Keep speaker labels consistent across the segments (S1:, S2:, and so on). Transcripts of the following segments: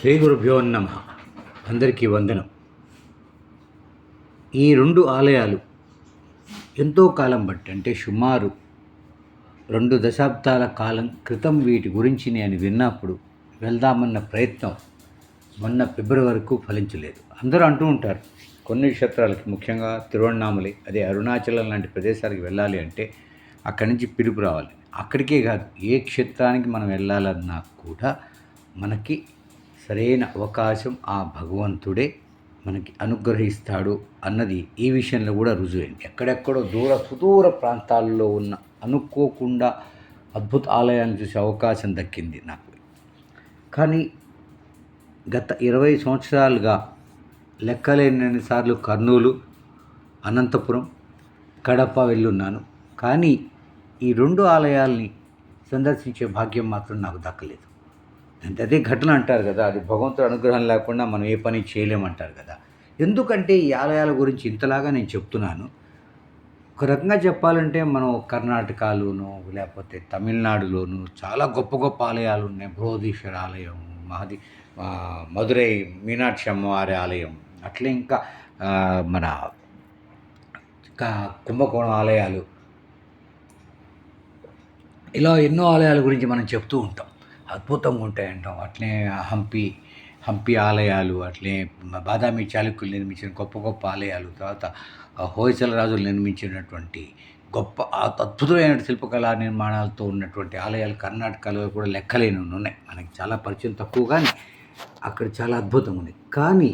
S1: శ్రీ గురుభ్యో నమ. అందరికీ వందనం. ఈ రెండు ఆలయాలు ఎంతో కాలం బట్టి అంటే సుమారు రెండు దశాబ్దాల కాలం క్రితం వీటి గురించి నేను విన్నప్పుడు వెళ్దామన్న ప్రయత్నం మొన్న ఫిబ్రవరి వరకు ఫలించలేదు. అందరూ అంటూ ఉంటారు కొన్ని క్షేత్రాలకి ముఖ్యంగా తిరువణామలి అదే అరుణాచలం లాంటి ప్రదేశాలకు వెళ్ళాలి అంటే అక్కడి నుంచి పిలుపు రావాలి. అక్కడికే కాదు ఏ క్షేత్రానికి మనం వెళ్ళాలన్నా కూడా మనకి సరైన అవకాశం ఆ భగవంతుడే మనకి అనుగ్రహిస్తాడు అన్నది ఈ విషయంలో కూడా రుజువైంది. ఎక్కడెక్కడో దూర సుదూర ప్రాంతాల్లో ఉన్న అనుకోకుండా అద్భుత ఆలయాన్ని చూసే అవకాశం దక్కింది నాకు. కానీ గత ఇరవై సంవత్సరాలుగా లెక్కలేనన్ని సార్లు కర్నూలు అనంతపురం కడప వెళ్ళున్నాను. కానీ ఈ రెండు ఆలయాల్ని సందర్శించే భాగ్యం మాత్రం నాకు దక్కలేదు. అంటే అదే ఘటన అంటారు కదా అది భగవంతుడు అనుగ్రహం లేకుండా మనం ఏ పని చేయలేమంటారు కదా. ఎందుకంటే ఈ ఆలయాల గురించి ఇంతలాగా నేను చెప్తున్నాను. ఒక రకంగా చెప్పాలంటే మనం కర్ణాటకలోను లేకపోతే తమిళనాడులోను చాలా గొప్ప గొప్ప ఆలయాలు ఉన్నాయి. బృహదీశ్వర ఆలయం మహది మధురై మీనాక్షి అమ్మవారి ఆలయం అట్లే ఇంకా మన కుంభకోణం ఆలయాలు. ఇలా ఎన్నో ఆలయాల గురించి మనం చెప్తూ ఉంటాం. అద్భుతంగా ఉంటాయంటాం అట్లే హంపి హంపి ఆలయాలు అట్లే బాదామి చాళుక్యులు నిర్మించిన గొప్ప గొప్ప ఆలయాలు తర్వాత హోయసల రాజులు నిర్మించినటువంటి గొప్ప అద్భుతమైన శిల్పకళా నిర్మాణాలతో ఉన్నటువంటి ఆలయాలు కర్ణాటకలో కూడా లెక్కలేని ఉన్నాయి. మనకి చాలా పరిచయం తక్కువ కానీ అక్కడ చాలా అద్భుతంగా ఉంది. కానీ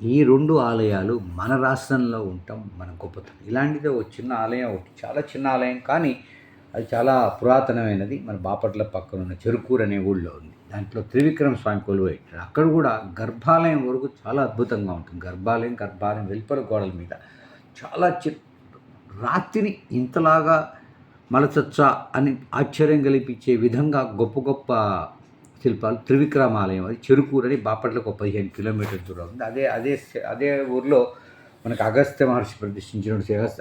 S1: ఈ రెండు ఆలయాలు మన రాష్ట్రంలో ఉండటం మన గొప్పతనం. ఇలాంటిదే ఒక చిన్న ఆలయం ఒకటి చాలా చిన్న ఆలయం కానీ అది చాలా పురాతనమైనది. మన బాపట్ల పక్కన ఉన్న చెరుకూరు అనే ఊళ్ళో ఉంది. దాంట్లో త్రివిక్రమ స్వామి కొలువై అక్కడ కూడా గర్భాలయం వరకు చాలా అద్భుతంగా ఉంటుంది. గర్భాలయం గర్భాలయం వెలుపల గోడల మీద చాలా చి రాత్రిని ఇంతలాగా మలచచ్చా అని ఆశ్చర్యం కల్పించే విధంగా గొప్ప గొప్ప శిల్పాలు త్రివిక్రమాలయం అది చెరుకూరు అని బాపట్లకు ఒక పదిహేను కిలోమీటర్ల దూరం ఉంది. అదే అదే అదే ఊర్లో మనకు అగస్త్య మహర్షి ప్రతిష్ఠించిన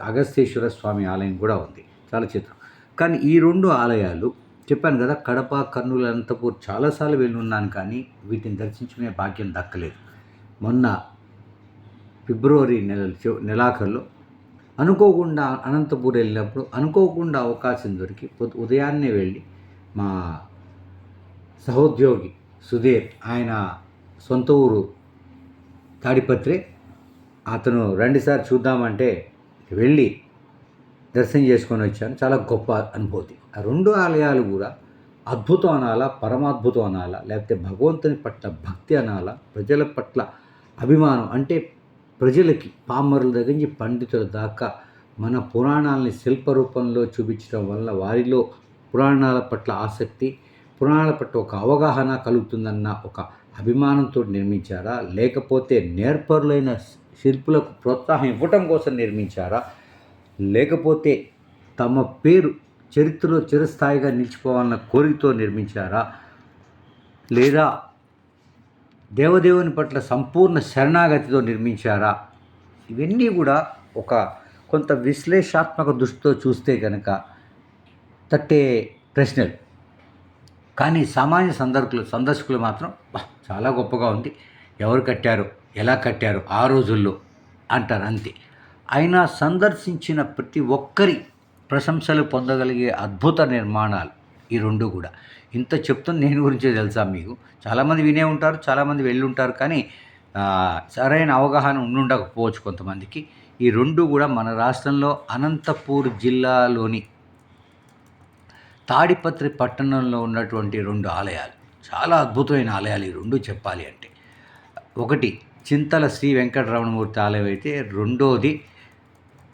S1: అగస్త్యేశ్వర స్వామి ఆలయం కూడా ఉంది. చాలా చిత్రం. కానీ ఈ రెండు ఆలయాలు చెప్పాను కదా కడప కర్నూలు అనంతపూర్ చాలాసార్లు వెళ్ళి ఉన్నాను కానీ వీటిని దర్శించుకునే భాగ్యం దక్కలేదు. మొన్న ఫిబ్రవరి నెల నెలాఖరులో అనుకోకుండా అనంతపూర్ వెళ్ళినప్పుడు అనుకోకుండా అవకాశం దొరికి ఉదయాన్నే వెళ్ళి మా సహోద్యోగి సుధీర్ ఆయన సొంత ఊరు తాడిపత్రి అతను రెండుసార్లు చూద్దామంటే వెళ్ళి దర్శనం చేసుకొని వచ్చాను. చాలా గొప్ప అనుభూతి. ఆ రెండు ఆలయాలు కూడా అద్భుతం అనాలా పరమాద్భుతం అనాలా లేకపోతే భగవంతుని పట్ల భక్తి అనాలా ప్రజల పట్ల అభిమానం అంటే ప్రజలకి పామరుల దగ్గర నుంచి పండితుల దాకా మన పురాణాలని శిల్ప రూపంలో చూపించడం వల్ల వారిలో పురాణాల పట్ల ఆసక్తి పురాణాల పట్ల ఒక అవగాహన కలుగుతుందన్న ఒక అభిమానంతో నిర్మించారా? లేకపోతే నేర్పరులైన శిల్పులకు ప్రోత్సాహం ఇవ్వటం కోసం నిర్మించారా? లేకపోతే తమ పేరు చరిత్రలో చిరస్థాయిగా నిలిచిపోవాలన్న కోరికతో నిర్మించారా? లేదా దేవదేవుని పట్ల సంపూర్ణ శరణాగతితో నిర్మించారా? ఇవన్నీ కూడా ఒక కొంత విశ్లేషాత్మక దృష్టితో చూస్తే కనుక తట్టే ప్రశ్నలు. కానీ సామాన్య సందర్కులు సందర్శకులు మాత్రం చాలా గొప్పగా ఉంది. ఎవరు కట్టారు? ఎలా కట్టారు? ఆ రోజుల్లో అంటారు అంతే. అయినా సందర్శించిన ప్రతి ఒక్కరి ప్రశంసలు పొందగలిగే అద్భుత నిర్మాణాలు ఈ రెండు కూడా. ఇంత చెప్తుంది నేను గురించే తెలుసా మీకు? చాలామంది వినే ఉంటారు చాలామంది వెళ్ళి ఉంటారు కానీ సరైన అవగాహన ఉండుండకపోవచ్చు కొంతమందికి. ఈ రెండు కూడా మన రాష్ట్రంలో అనంతపూర్ జిల్లాలోని తాడిపత్రి పట్టణంలో ఉన్నటువంటి రెండు ఆలయాలు. చాలా అద్భుతమైన ఆలయాలు ఈ రెండు చెప్పాలి అంటే. ఒకటి చింతల శ్రీ వెంకటరమణమూర్తి ఆలయం అయితే రెండోది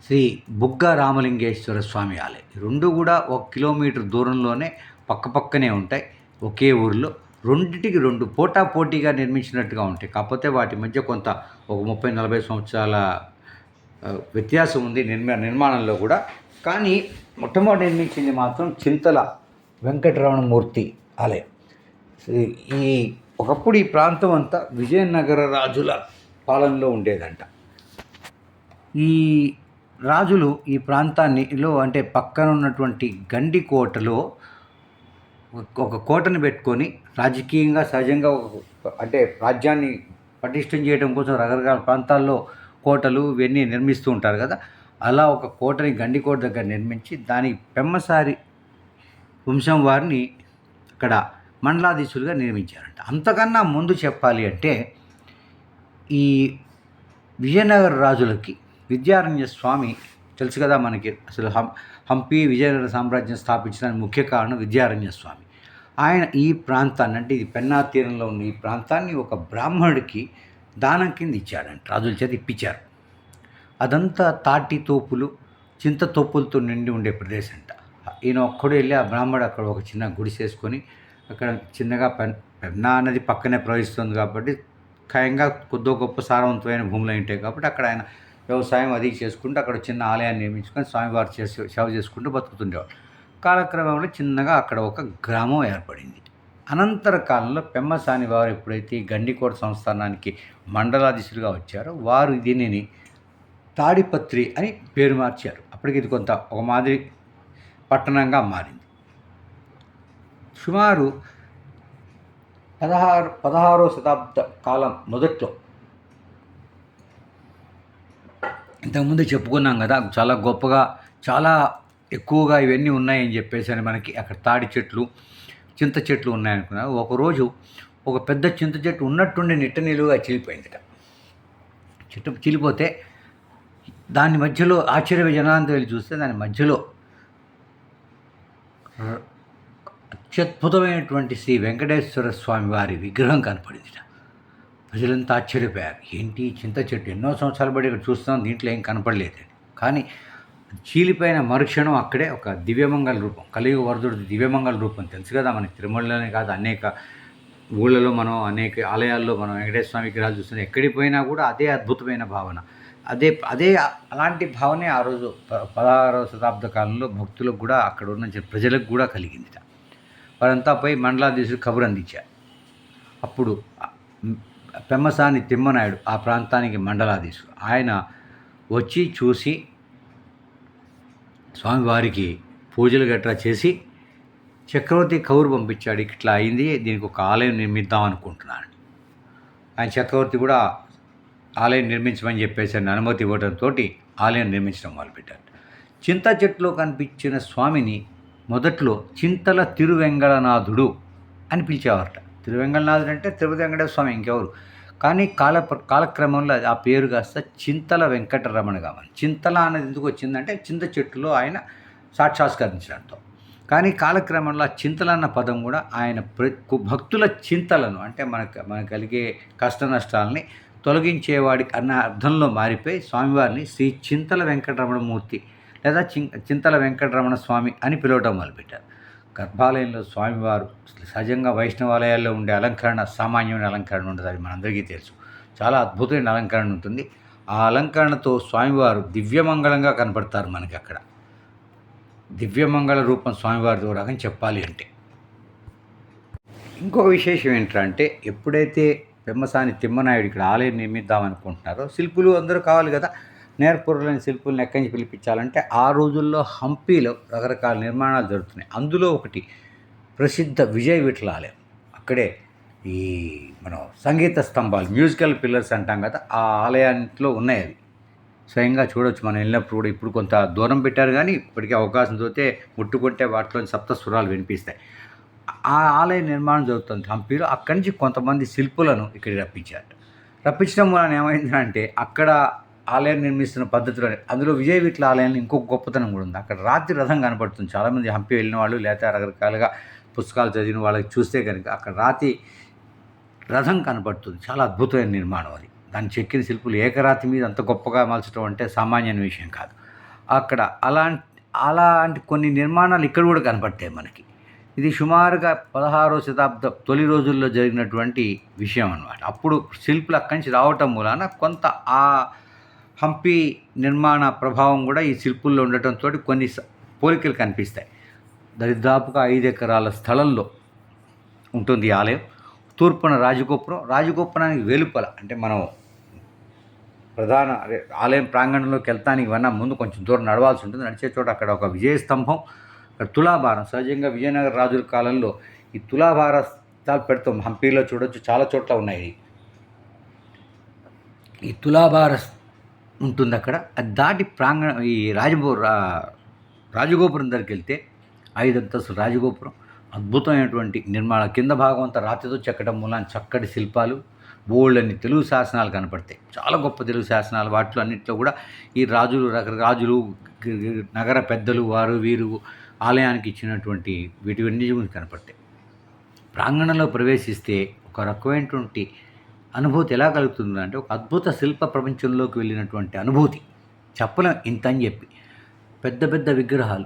S1: శ్రీ బుగ్గ రామలింగేశ్వర స్వామి ఆలయం. రెండు కూడా ఒక కిలోమీటర్ దూరంలోనే పక్కపక్కనే ఉంటాయి ఒకే ఊరిలో. రెండిటికి రెండు పోటా పోటీగా నిర్మించినట్టుగా ఉంటాయి. కాకపోతే వాటి మధ్య కొంత ఒక ముప్పై నలభై సంవత్సరాల వ్యత్యాసం ఉంది నిర్మా నిర్మాణంలో కూడా. కానీ మొట్టమొదటి నిర్మించింది మాత్రం చింతల వెంకటరమణమూర్తి ఆలయం. ఈ ఒకప్పుడు ఈ ప్రాంతం అంతా విజయనగర రాజుల పాలనలో ఉండేదంట. ఈ రాజులు ఈ ప్రాంతాన్నిలో అంటే పక్కన ఉన్నటువంటి గండి కోటలో ఒక కోటను పెట్టుకొని రాజకీయంగా సహజంగా ఒక అంటే రాజ్యాన్ని పటిష్టం చేయడం కోసం రకరకాల ప్రాంతాల్లో కోటలు ఇవన్నీ నిర్మిస్తూ ఉంటారు కదా. అలా ఒక కోటని గండికోట దగ్గర నిర్మించి దాని పెమ్మసారి వంశం వారిని అక్కడ మండలాధీశులుగా నిర్మించారంట అంతకన్నా ముందు చెప్పాలి అంటే ఈ విజయనగర రాజులకి విద్యారణ్య స్వామి తెలుసు కదా మనకి. అసలు హం హంపి విజయనగర సామ్రాజ్యం స్థాపించడానికి ముఖ్య కారణం విద్యారణ్య స్వామి. ఆయన ఈ ప్రాంతాన్ని అంటే ఇది పెన్నా తీరంలో ఉన్న ఈ ప్రాంతాన్ని ఒక బ్రాహ్మణుడికి దానం కింద ఇచ్చాడంట రాజుల చేత ఇప్పించారు. అదంతా తాటి తోపులు చింత తోపులతో నిండి ఉండే ప్రదేశం అంట. ఈయన ఒక్కడు వెళ్ళి ఆ బ్రాహ్మడు అక్కడ ఒక చిన్న గుడిసేసుకొని అక్కడ చిన్నగా పెన్ పెన్నా నది పక్కనే ప్రవహిస్తుంది కాబట్టి ఖాయంగా కొద్దో గొప్ప సారవంతమైన భూములు ఉంటాయి కాబట్టి అక్కడ ఆయన వ్యవసాయం అది చేసుకుంటూ అక్కడ చిన్న ఆలయాన్ని నిర్మించుకొని స్వామివారు చేసి సేవ చేసుకుంటూ బతుకుతుండేవాడు కాలక్రమంలో చిన్నగా అక్కడ ఒక గ్రామం ఏర్పడింది. అనంతర కాలంలో పెమ్మసాని వారు ఎప్పుడైతే గండికోట సంస్థానానికి మండలాధీశులుగా వచ్చారో వారు దీనిని తాడిపత్రి అని పేరు మార్చారు. అప్పటికి ఇది కొంత ఒక మాదిరి పట్టణంగా మారింది. సుమారు పదహారు పదహారో శతాబ్ద కాలం మొదట్లో ఇంతకుముందు చెప్పుకున్నాం కదా చాలా గొప్పగా చాలా ఎక్కువగా ఇవన్నీ ఉన్నాయని చెప్పేసి అని మనకి అక్కడ తాడి చెట్లు చింత చెట్లు ఉన్నాయనుకున్నా. ఒకరోజు ఒక పెద్ద చింత చెట్టు ఉన్నట్టుండి నిట్ట నిలువుగా చీలిపోయిందిట. చెట్టు చీలిపోతే దాని మధ్యలో ఆశ్చర్య జనాంతం వెళ్ళి చూస్తే దాని మధ్యలో అత్యద్భుతమైనటువంటి శ్రీ వెంకటేశ్వర స్వామి వారి విగ్రహం కనపడింది ప్రజలంతా ఆశ్చర్యపోయారు. ఏంటి? చింత చెట్టు ఎన్నో సంవత్సరాలు బట్టి ఇక్కడ చూస్తున్నాం దీంట్లో ఏం కనపడలేదు. కానీ చీలిపోయిన మరుక్షణం అక్కడే ఒక దివ్యమంగళ రూపం కలియుగ వరదుడు దివ్యమంగళ రూపం. తెలుసు కదా మనకి తిరుమలలోనే కాదు అనేక ఊళ్ళలో మనం అనేక ఆలయాల్లో మనం వెంకటేశ్వర స్వామి విగ్రహాలు చూస్తున్నాం. ఎక్కడికి పోయినా కూడా అదే అద్భుతమైన భావన. అదే అదే అలాంటి భావనే ఆ రోజు ప- పదహారవ శతాబ్ద కాలంలో భక్తులకు కూడా అక్కడ ఉన్న ప్రజలకు కూడా కలిగింది వారంతా పోయి మండలాధీశుడు కబురు అందించారు. అప్పుడు పెమ్మసాని తిమ్మనాయుడు ఆ ప్రాంతానికి మండలాధీశుడు. ఆయన వచ్చి చూసి స్వామివారికి పూజలు గట్రా చేసి చక్రవర్తి కౌరు పంపించాడు. ఇట్లా అయింది దీనికి ఒక ఆలయం నిర్మిద్దాం అనుకుంటున్నాను. ఆయన చక్రవర్తి కూడా ఆలయం నిర్మించమని చెప్పేసి అనుమతి ఇవ్వడంతో ఆలయం నిర్మించడం మొదలుపెట్టాడు చింత చెట్టులో కనిపించిన స్వామిని మొదట్లో చింతల తిరువెంగళనాథుడు అని పిలిచేవారట. తిరువెంగళనాథుడు అంటే తిరుపతి వెంకటేశ్వర స్వామి ఇంకెవరు? కానీ కాల కాలక్రమంలో ఆ పేరు కాస్త చింతల వెంకటరమణగా మారింది. చింతల అనేది ఎందుకు వచ్చిందంటే చింత చెట్టులో ఆయన సాక్షాత్కరించడంతో కానీ కాలక్రమంలో ఆ చింతల అన్న పదం కూడా ఆయన ప్ర- భక్తుల చింతలను అంటే మనకు మనకు కలిగే కష్ట నష్టాలని తొలగించేవాడికి అన్న అర్థంలో మారిపోయి స్వామివారిని శ్రీ చింతల వెంకటరమణమూర్తి లేదా చిం చింతల వెంకటరమణ స్వామి అని పిలవటం మొదలుపెట్టారు. గర్భాలయంలో స్వామివారు సహజంగా వైష్ణవాలయాల్లో ఉండే అలంకరణ సామాన్యమైన అలంకరణ ఉండదు అది మనందరికీ తెలుసు. చాలా అద్భుతమైన అలంకరణ ఉంటుంది. ఆ అలంకరణతో స్వామివారు దివ్యమంగళంగా కనపడతారు మనకి అక్కడ దివ్యమంగళ రూపం స్వామివారి రకం చెప్పాలి అంటే. ఇంకొక విశేషం ఏంటంటే ఎప్పుడైతే పెమ్మసాని తిమ్మనాయుడు ఇక్కడ ఆలయం నిర్మిద్దాం అనుకుంటున్నారో శిల్పులు అందరూ కావాలి కదా. నేర్పురులైన శిల్పులను ఎక్కడి పిలిపించాలంటే ఆ రోజుల్లో హంపీలో రకరకాల నిర్మాణాలు జరుగుతున్నాయి. అందులో ఒకటి ప్రసిద్ధ విజయ విఠలాలయం అక్కడే ఈ మనం సంగీత స్తంభాలు మ్యూజికల్ పిల్లర్స్ అంటాం కదా ఆ ఆలయంలో ఉన్నాయి అవి. స్వయంగా చూడొచ్చు మనం వెళ్ళినప్పుడు కూడా ఇప్పుడు కొంత దూరం పెట్టారు కానీ ఇప్పటికీ అవకాశం దొరికితే ముట్టుకుంటే వాటిలోని సప్త స్వరాలు వినిపిస్తాయి. ఆ ఆలయ నిర్మాణం జరుగుతుంది హంపీలో. అక్కడి నుంచి కొంతమంది శిల్పులను ఇక్కడికి రప్పించారు రప్పించడం వలన ఏమైందంటే అక్కడ ఆలయం నిర్మిస్తున్న పద్ధతిలో అందులో విజయ విట్ల ఆలయంలో ఇంకొక గొప్పతనం కూడా ఉంది. అక్కడ రాత్రి రథం కనపడుతుంది. చాలామంది హంపి వెళ్ళిన వాళ్ళు లేకపోతే రకరకాలుగా పుస్తకాలు చదివిన వాళ్ళకి చూస్తే కనుక అక్కడ రాతి రథం కనపడుతుంది. చాలా అద్భుతమైన నిర్మాణం అది. దాన్ని చెక్కిన శిల్పులు ఏకరాతి మీద అంత గొప్పగా మలచడం అంటే సామాన్యమైన విషయం కాదు. అక్కడ అలాంటి అలాంటి కొన్ని నిర్మాణాలు ఇక్కడ కూడా కనపడతాయి మనకి. ఇది సుమారుగా పదహారో శతాబ్ద తొలి రోజుల్లో జరిగినటువంటి విషయం అన్నమాట. అప్పుడు శిల్పులు అక్కడి నుంచి రావటం మూలాన కొంత ఆ హంపి నిర్మాణ ప్రభావం కూడా ఈ శిల్పుల్లో ఉండటంతో కొన్ని పోలికలు కనిపిస్తాయి. దరిదాపుగా ఐదు ఎకరాల స్థలంలో ఉంటుంది ఈ ఆలయం. తూర్పున రాజగోపురం రాజగోపురానికి వెలుపల అంటే మనం ప్రధాన ఆలయం ప్రాంగణంలోకి వెళ్తానికి వన్నా ముందు కొంచెం దూరం నడవాల్సి ఉంటుంది. నడిచే చోట అక్కడ ఒక విజయస్తంభం అక్కడ తులాభారం. సహజంగా విజయనగర రాజుల కాలంలో ఈ తులాభార చాలా పెడతాం. హంపీలో చూడొచ్చు. చాలా చోట్ల ఉన్నాయి. ఈ తులాభార ఉంటుంది అక్కడ అది దాటి ప్రాంగణ ఈ రాజగో రా- రాజగోపురం దగ్గరికి వెళ్తే ఐదు అంతస్తులు రాజగోపురం. అద్భుతమైనటువంటి నిర్మాణ కింద భాగం అంతా రాతితో చెక్కడం మూలాన చక్కటి శిల్పాలు బోల్డ్ తెలుగు శాసనాలు కనపడతాయి. చాలా గొప్ప తెలుగు శాసనాలు. వాటిలో అన్నింటిలో కూడా ఈ రాజులు రాజులు నగర పెద్దలు వారు వీరు ఆలయానికి ఇచ్చినటువంటి వీటివన్నీ గురించి కనపడతాయి. ప్రాంగణంలో ప్రవేశిస్తే ఒక రకమైనటువంటి అనుభూతి ఎలా కలుగుతుంది అంటే ఒక అద్భుత శిల్ప ప్రపంచంలోకి వెళ్ళినటువంటి అనుభూతి. చెప్పలేం ఇంత అని చెప్పి. పెద్ద పెద్ద విగ్రహాలు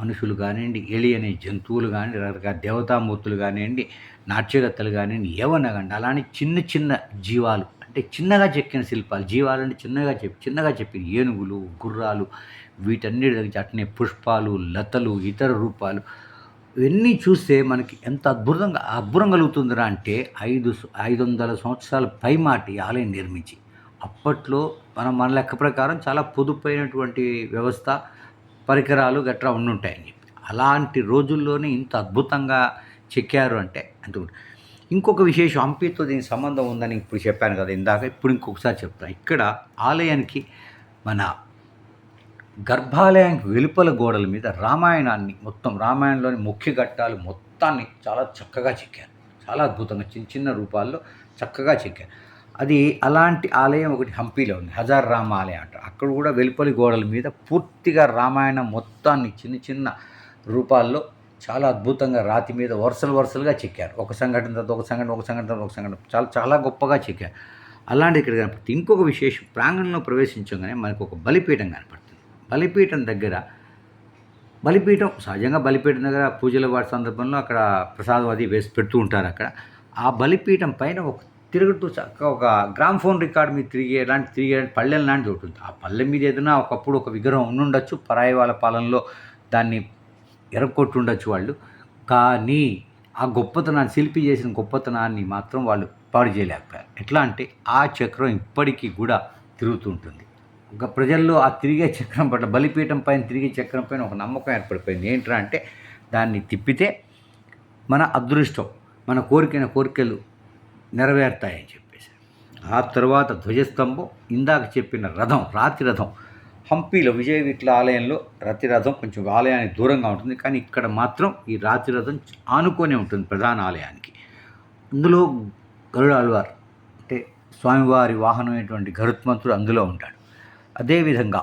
S1: మనుషులు కానివ్వండి ఎలి అనే జంతువులు కానీ రకరకాల దేవతామూర్తులు కానివ్వండి నాట్యగత్తలు కానివ్వండి ఏమన్నా కానీ అలానే చిన్న చిన్న జీవాలు. అంటే చిన్నగా చెక్కిన శిల్పాలు జీవాలని చిన్నగా చెప్పి చిన్నగా చెప్పిన ఏనుగులు గుర్రాలు వీటన్నిటి దగ్గర అట్నే పుష్పాలు లతలు ఇతర రూపాలు ఇవన్నీ చూస్తే మనకి ఎంత అద్భుతంగా అద్భుతం కలుగుతుందిరా అంటే ఐదు స- ఐదు వందల సంవత్సరాల పైమాటి మాటి ఆలయం నిర్మించి. అప్పట్లో మనం మన లెక్క ప్రకారం చాలా పొదుపైనటువంటి వ్యవస్థ పరికరాలు గట్రా ఉండుంటాయని చెప్పి. అలాంటి రోజుల్లోనే ఇంత అద్భుతంగా చెక్కారు అంటే అంత ఇంకొక విశేషం హంపీతో దీనికి సంబంధం ఉందని ఇప్పుడు చెప్పాను కదా ఇందాక ఇప్పుడు ఇంకొకసారి చెప్తాను ఇక్కడ ఆలయానికి మన గర్భాలయానికి వెలుపల గోడల మీద రామాయణాన్ని మొత్తం రామాయణంలోని ముఖ్య ఘట్టాలు మొత్తాన్ని చాలా చక్కగా చెక్కారు. చాలా అద్భుతంగా చిన్న చిన్న రూపాల్లో చక్కగా చెక్కారు. అది అలాంటి ఆలయం ఒకటి హంపీలో ఉంది. హజార్ రామ ఆలయం అంటారు అక్కడ కూడా వెలుపలి గోడల మీద పూర్తిగా రామాయణం మొత్తాన్ని చిన్న చిన్న రూపాల్లో చాలా అద్భుతంగా రాతి మీద వరుసలు వరుసలుగా చెక్కారు. ఒక సంఘటన తర్వాత ఒక సంఘటన ఒక సంఘటన తర్వాత ఒక సంఘటన. చాలా చాలా గొప్పగా చెక్కారు. అలాంటి ఇక్కడ కనపడుతుంది. ఇంకొక విశేషం ప్రాంగణంలో ప్రవేశించగానే మనకు ఒక బలిపీఠం కనపడుతుంది. బలిపీఠం దగ్గర. బలిపీఠం సహజంగా బలిపీఠం దగ్గర పూజల వాడి సందర్భంలో అక్కడ ప్రసాదం అది వేసి పెడుతూ ఉంటారు అక్కడ. ఆ బలిపీఠం పైన ఒక తిరుగుతూ చక్క ఒక గ్రామ్ ఫోన్ రికార్డ్ మీద తిరిగే లాంటి తిరిగే పల్లెల లాంటిది ఉంటుంది. ఆ పల్లె మీద ఏదైనా ఒకప్పుడు ఒక విగ్రహం ఉండుండొచ్చు పరాయి వాళ్ళ పాలనలో దాన్ని ఎరగొట్టుండొచ్చు వాళ్ళు. కానీ ఆ గొప్పతనాన్ని శిల్పి చేసిన గొప్పతనాన్ని మాత్రం వాళ్ళు పాడు చేయలేకపోయారు. ఎట్లా అంటే ఆ చక్రం ఇప్పటికీ కూడా తిరుగుతుంటుంది ఉంటుంది. ప్రజల్లో ఆ తిరిగే చక్రం పట్ల బలిపీఠం పైన తిరిగే చక్రం పైన ఒక నమ్మకం ఏర్పడిపోయింది. ఏంట్రా అంటే దాన్ని తిప్పితే మన అదృష్టం మన కోరికైన కోరికలు నెరవేరుతాయని చెప్పేసి. ఆ తర్వాత ధ్వజస్తంభం ఇందాక చెప్పిన రథం రాతి రథం హంపీలో విజయ విట్ల ఆలయంలో రతి రథం కొంచెం ఆలయానికి దూరంగా ఉంటుంది. కానీ ఇక్కడ మాత్రం ఈ రాతి రథం ఆనుకొని ఉంటుంది ప్రధాన ఆలయానికి. అందులో గరుడ అల్వార్ అంటే స్వామివారి వాహనమైనటువంటి గరుత్మంతుడు అందులో ఉంటాడు. అదేవిధంగా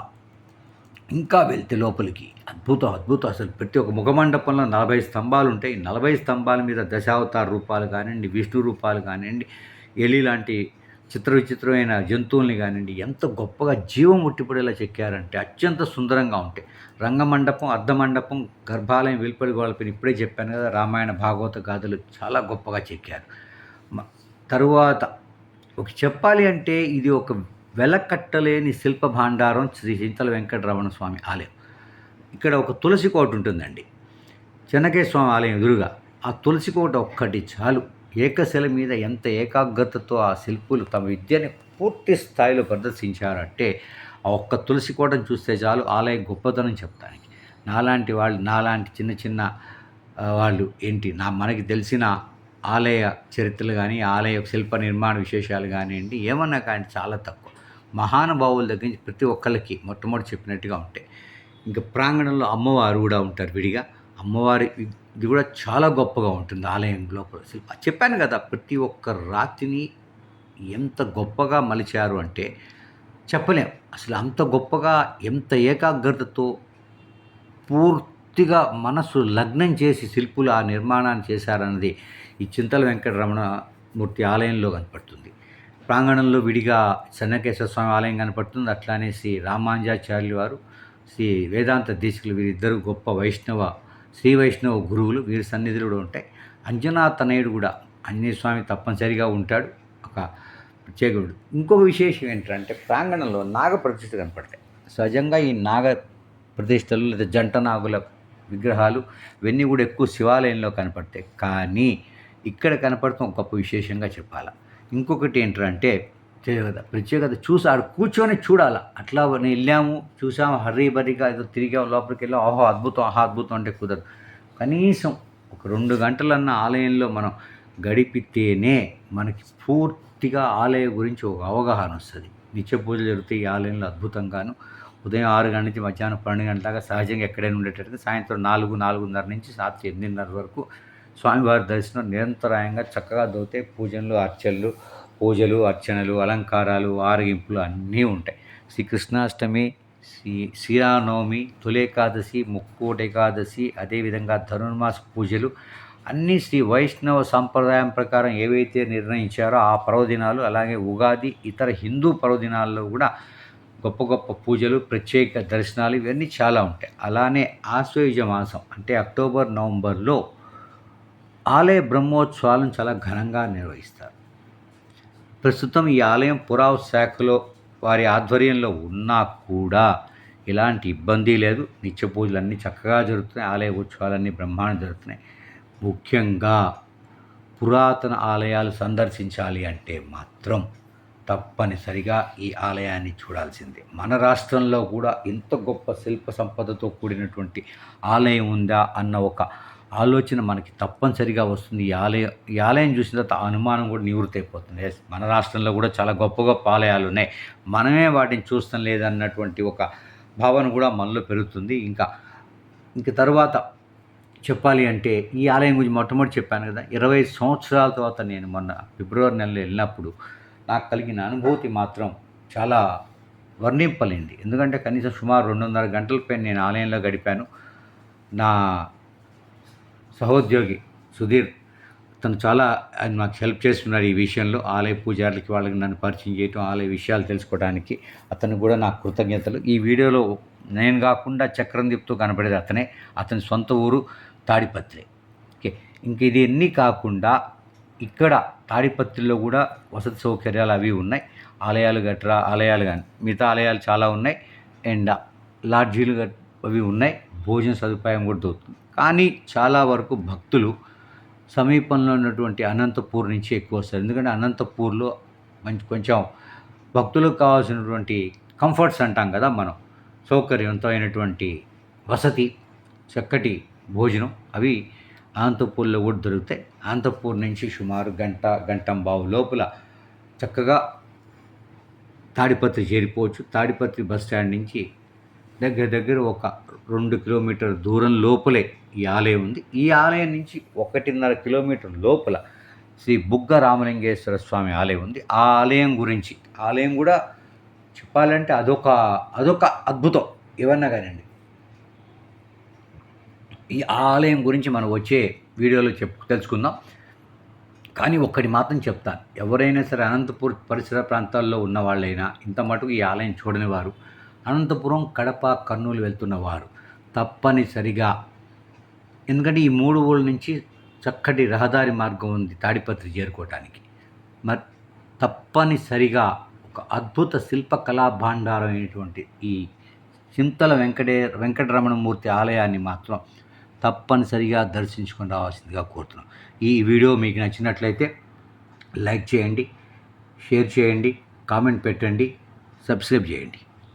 S1: ఇంకా వెళ్తే లోపలికి. అద్భుతం అద్భుతం. అసలు ప్రతి ఒక్క ముఖమండపంలో నలభై స్తంభాలు ఉంటాయి నలభై స్తంభాల మీద దశావతార రూపాలు కానివ్వండి విష్ణు రూపాలు కానివ్వండి ఎలి లాంటి చిత్ర విచిత్రమైన జంతువుల్ని కానివ్వండి ఎంత గొప్పగా జీవం ఉట్టిపడేలా చెక్కారంటే అత్యంత సుందరంగా ఉంటాయి. రంగమండపం అర్ధమండపం గర్భాలయం వెలుపడి గోడపైన ఇప్పుడే చెప్పాను కదా రామాయణ భాగవత గాథలు చాలా గొప్పగా చెక్కారు. తరువాత ఒక చెప్పాలి అంటే ఇది ఒక వెలకట్టలేని శిల్ప భాండారం శ్రీ చింతల వెంకటరమణ స్వామి ఆలయం. ఇక్కడ ఒక తులసి కోట ఉంటుందండి. చెన్నకేశ్వర స్వామి ఆలయం ఎదురుగా. ఆ తులసి కోట ఒక్కటి చాలు. ఏకశిల మీద ఎంత ఏకాగ్రతతో ఆ శిల్పులు తమ విద్యని పూర్తి స్థాయిలో ప్రదర్శించారంటే ఆ ఒక్క తులసి కోటను చూస్తే చాలు ఆలయ గొప్పతనం చెప్తానికి నాలాంటి వాళ్ళు నాలాంటి చిన్న చిన్న వాళ్ళు ఏంటి? నా మనకి తెలిసిన ఆలయ చరిత్రలు కానీ ఆలయ శిల్ప నిర్మాణ విశేషాలు కానివ్వండి ఏమన్నా కానీ చాలా తక్కువ. మహానుభావుల దగ్గర నుంచి ప్రతి ఒక్కళ్ళకి మొట్టమొదటి చెప్పినట్టుగా ఉంటాయి. ఇంకా ప్రాంగణంలో అమ్మవారు కూడా ఉంటారు విడిగా. అమ్మవారి ఇది కూడా చాలా గొప్పగా ఉంటుంది ఆలయం లోపల. శిల్ప చెప్పాను కదా ప్రతి ఒక్క రాతిని ఎంత గొప్పగా మలిచారు అంటే చెప్పలేం. అసలు అంత గొప్పగా ఎంత ఏకాగ్రతతో పూర్తిగా మనసు లగ్నం చేసి శిల్పులు ఆ నిర్మాణాన్ని చేశారన్నది ఈ చింతల వెంకటరమణ మూర్తి ఆలయంలో కనపడుతుంది. ప్రాంగణంలో విడిగా చెన్నకేశ్వర స్వామి ఆలయం కనపడుతుంది. అట్లానే శ్రీ రామాంజాచార్యులు వారు శ్రీ వేదాంత దీక్షకులు వీరిద్దరు గొప్ప వైష్ణవ శ్రీ వైష్ణవ గురువులు. వీరి సన్నిధులు కూడా ఉంటాయి. అంజనా తనయుడు కూడా ఆంజనేయ స్వామి తప్పనిసరిగా ఉంటాడు. ఒక ప్రత్యేకుడు. ఇంకొక విశేషం ఏంటంటే ప్రాంగణంలో నాగ ప్రతిష్ఠ కనపడతాయి. సహజంగా ఈ నాగ ప్రతిష్టలు లేదా జంట నాగుల విగ్రహాలు ఇవన్నీ కూడా ఎక్కువ శివాలయంలో కనపడతాయి. కానీ ఇక్కడ కనపడటం ఒక గొప్ప విశేషంగా చెప్పాలా. ఇంకొకటి ఏంటంటే ప్రత్యేకత ప్రత్యేకత చూసి ఆడ కూర్చొని చూడాలా. అట్లా నేను వెళ్ళాము చూసాము హర్రీ బర్రీగా ఏదో తిరిగాము లోపలికి వెళ్ళి ఆహో అద్భుతం ఆహా అద్భుతం అంటే కుదరదు. కనీసం ఒక రెండు గంటలన్న ఆలయంలో మనం గడిపితేనే మనకి పూర్తిగా ఆలయం గురించి ఒక అవగాహన వస్తుంది. నిత్య పూజలు జరుగుతాయి ఈ ఆలయంలో అద్భుతంగాను. ఉదయం ఆరు గంటల నుంచి మధ్యాహ్నం పన్నెండు గంటల దాకా సహజంగా ఎక్కడైనా ఉండేటట్టుగా సాయంత్రం నాలుగు నాలుగున్నర నుంచి రాత్రి ఎనిమిదిన్నర వరకు స్వామివారి దర్శనం నిరంతరాయంగా చక్కగా దోతే పూజలు అర్చనలు పూజలు అర్చనలు అలంకారాలు ఆరగింపులు అన్నీ ఉంటాయి. శ్రీ కృష్ణాష్టమి శ్రీ శ్రీరామనవమి తులేకాదశి ఏకాదశి ఏకాదశి అదేవిధంగా ధనుర్మాస పూజలు అన్నీ శ్రీ వైష్ణవ సంప్రదాయం ప్రకారం ఏవైతే నిర్ణయించారో ఆ పర్వదినాలు అలాగే ఉగాది ఇతర హిందూ పర్వదినాల్లో కూడా గొప్ప గొప్ప పూజలు ప్రత్యేక దర్శనాలు ఇవన్నీ చాలా ఉంటాయి. అలానే ఆశ్వయుజ మాసం అంటే అక్టోబర్ నవంబర్లో ఆలయ బ్రహ్మోత్సవాలను చాలా ఘనంగా నిర్వహిస్తారు. ప్రస్తుతం ఈ ఆలయం పురావ శాఖలో వారి ఆధ్వర్యంలో ఉన్నా కూడా ఎలాంటి ఇబ్బంది లేదు. నిత్య పూజలు అన్నీ చక్కగా జరుగుతున్నాయి. ఆలయ ఉత్సవాలన్నీ బ్రహ్మాండం జరుగుతున్నాయి. ముఖ్యంగా పురాతన ఆలయాలు సందర్శించాలి అంటే మాత్రం తప్పనిసరిగా ఈ ఆలయాన్ని చూడాల్సిందే. మన రాష్ట్రంలో కూడా ఇంత గొప్ప శిల్ప సంపదతో కూడినటువంటి ఆలయం ఉందా అన్న ఒక ఆలోచన మనకి తప్పనిసరిగా వస్తుంది. ఈ ఆలయం ఈ ఆలయం చూసిన తర్వాత అనుమానం కూడా నివృత్తి అయిపోతుంది. మన రాష్ట్రంలో కూడా చాలా గొప్ప గొప్ప ఆలయాలు ఉన్నాయి. మనమే వాటిని చూస్తాం లేదన్నటువంటి ఒక భావన కూడా మనలో పెరుగుతుంది. ఇంకా ఇంక తర్వాత చెప్పాలి అంటే ఈ ఆలయం గురించి మొట్టమొదటి చెప్పాను కదా. ఇరవై సంవత్సరాల తర్వాత నేను మొన్న ఫిబ్రవరి నెలలో వెళ్ళినప్పుడు నాకు కలిగిన అనుభూతి మాత్రం చాలా వర్ణింపలేంది ఎందుకంటే కనీసం సుమారు రెండున్నర గంటల పైన నేను ఆలయంలో గడిపాను. నా సహోద్యోగి సుధీర్ తను చాలా ఆయన నాకు హెల్ప్ చేస్తున్నారు ఈ విషయంలో. ఆలయ పూజారులకి వాళ్ళకి నన్ను పరిచయం చేయటం ఆలయ విషయాలు తెలుసుకోవడానికి అతను కూడా నాకు కృతజ్ఞతలు. ఈ వీడియోలో నేను కాకుండా చక్రం తిప్పుతూ కనపడేది అతనే. అతని సొంత ఊరు తాడిపత్రి. ఓకే. ఇంక ఇది ఎన్ని కాకుండా ఇక్కడ తాడిపత్రిలో కూడా వసతి సౌకర్యాలు అవి ఉన్నాయి. ఆలయాలు గట్రా ఆలయాలు కానీ మిగతా ఆలయాలు చాలా ఉన్నాయి. అండ్ లాడ్జీలు గట్ అవి ఉన్నాయి. భోజన సదుపాయం కూడా దొరుకుతుంది. కానీ చాలా వరకు భక్తులు సమీపంలో ఉన్నటువంటి అనంతపూర్ నుంచి ఎక్కువ వస్తారు. ఎందుకంటే అనంతపూర్లో మంచి కొంచెం భక్తులకు కావాల్సినటువంటి కంఫర్ట్స్ అంటాం కదా మనం. సౌకర్యవంతమైనటువంటి వసతి చక్కటి భోజనం అవి అనంతపూర్లో కూడా దొరుకుతాయి. అనంతపూర్ నుంచి సుమారు గంట గంటంబావు లోపల చక్కగా తాడిపత్రి చేరిపోవచ్చు. తాడిపత్రి బస్ స్టాండ్ నుంచి దగ్గర దగ్గర ఒక రెండు కిలోమీటర్ దూరం లోపలే ఈ ఆలయం ఉంది. ఈ ఆలయం నుంచి ఒకటిన్నర కిలోమీటర్ లోపల శ్రీ బుగ్గ రామలింగేశ్వర స్వామి ఆలయం ఉంది. ఆ ఆలయం గురించి ఆలయం కూడా చెప్పాలంటే అదొక అదొక అద్భుతం. ఏమన్నా కానివ్వండి. ఈ ఆలయం గురించి మనం వచ్చే వీడియోలో చెప్పు తెలుసుకుందాం. కానీ ఒక్కటి మాత్రం చెప్తాను. ఎవరైనా సరే అనంతపూర్ పరిసర ప్రాంతాల్లో ఉన్న వాళ్ళైనా ఇంత మటుకు ఈ ఆలయం చూడని వారు అనంతపురం కడప కర్నూలు వెళ్తున్న వారు తప్పనిసరిగా. ఎందుకంటే ఈ మూడు ఊళ్ళ నుంచి చక్కటి రహదారి మార్గం ఉంది తాడిపత్రి చేరుకోవటానికి. మరి తప్పనిసరిగా ఒక అద్భుత శిల్పకళా భాండారం అయినటువంటి ఈ చింతల వెంకటే వెంకటరమణమూర్తి ఆలయాన్ని మాత్రం తప్పనిసరిగా దర్శించుకొని రావాల్సిందిగా కోరుతున్నాం. ఈ వీడియో మీకు నచ్చినట్లయితే లైక్ చేయండి షేర్ చేయండి కామెంట్ పెట్టండి సబ్స్క్రైబ్ చేయండి.